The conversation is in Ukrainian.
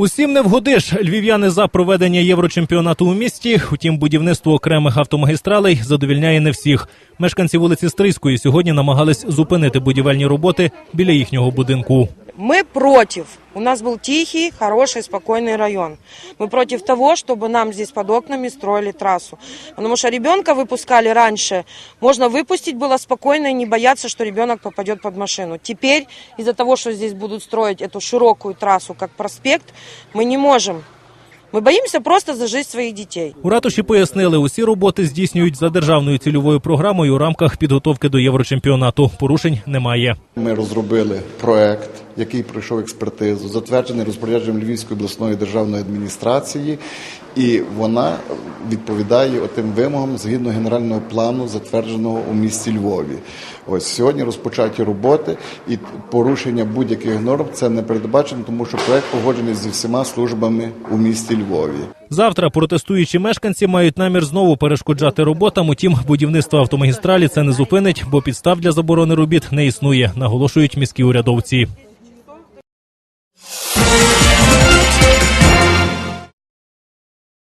Усім не вгодиш. Львів'яни за проведення єврочемпіонату у місті. Утім, будівництво окремих автомагістралей задовільняє не всіх. Мешканці вулиці Стрийської сьогодні намагались зупинити будівельні роботи біля їхнього будинку. Мы против. У нас был тихий, хороший, спокойный район. Мы против того, чтобы нам здесь под окнами строили трассу. Потому что ребенка выпускали раньше. Можно выпустить было спокойно и не бояться, что ребенок попадет под машину. Теперь из-за того, что здесь будут строить эту широкую трассу, как проспект, мы не можем. Мы боимся просто за жизнь своих детей. У ратуші пояснили, усі роботи здійснюють за державною цільовою програмою у рамках підготовки до єврочемпіонату. Порушень немає. Ми розробили проект, який пройшов експертизу, затверджений розпорядженням Львівської обласної державної адміністрації, і вона відповідає тим вимогам згідно генерального плану, затвердженого у місті Львові. Ось сьогодні розпочаті роботи і порушення будь-яких норм це не передбачено, тому що проект погоджений зі всіма службами у місті Львові. Завтра протестуючі мешканці мають намір знову перешкоджати роботам. Утім, будівництво автомагістралі це не зупинить, бо підстав для заборони робіт не існує, наголошують міські урядовці.